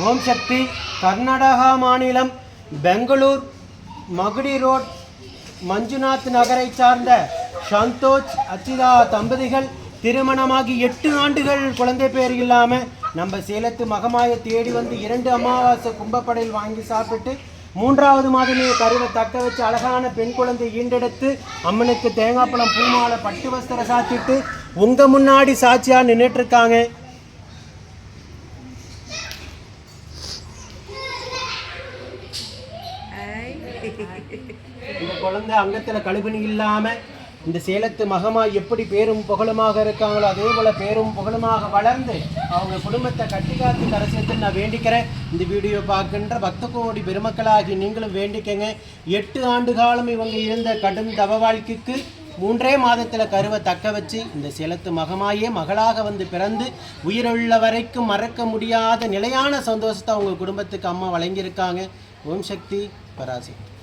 ஓம் சக்தி கர்நாடகா மாநிலம் பெங்களூர் மகுடி ரோட் மஞ்சுநாத் நகரை சார்ந்த சந்தோஷ் அச்சிதா தம்பதிகள் திருமணமாகி எட்டு ஆண்டுகள் குழந்தை பேர் இல்லாமல் நம்ம சேலத்து மகமாயை தேடி வந்து இரண்டு அமாவாசை கும்பப்படையில் வாங்கி சாப்பிட்டு மூன்றாவது மாதமே கருவை தக்க வச்சு அழகான பெண் குழந்தை ஈண்டெடுத்து அம்மனுக்கு தேங்காய் பழம் பூமாலை பட்டு வஸ்திரம் சாத்திட்டு உங்கள் முன்னாடி சாட்சியாக நின்றுட்டுருக்காங்க இந்த குழந்தை அங்கத்துல கழுகுனி இல்லாம இந்த சேலத்து மகமா எப்படி பேரும் புகழுமாக இருக்காங்களோ அதே போல பேரும் புகழுமாக வளர்ந்து அவங்க குடும்பத்தை கட்டி காத்து நான் வேண்டிக்கிறேன். இந்த வீடியோ பார்க்கின்ற பக்த கோடி பெருமக்களாகி நீங்களும் வேண்டிக்கங்க. எட்டு ஆண்டு காலம் இவங்க இருந்த கடும் தவ வாழ்க்கைக்கு மூன்றே மாதத்தில் கருவை தக்க வச்சு இந்த சேலத்து மகமாயே மகளாக வந்து பிறந்து உயிருள்ள வரைக்கும் மறக்க முடியாத நிலையான சந்தோஷத்தை அவங்க குடும்பத்துக்கு அம்மா வழங்கியிருக்காங்க. ஓம் சக்தி பராசக்தி.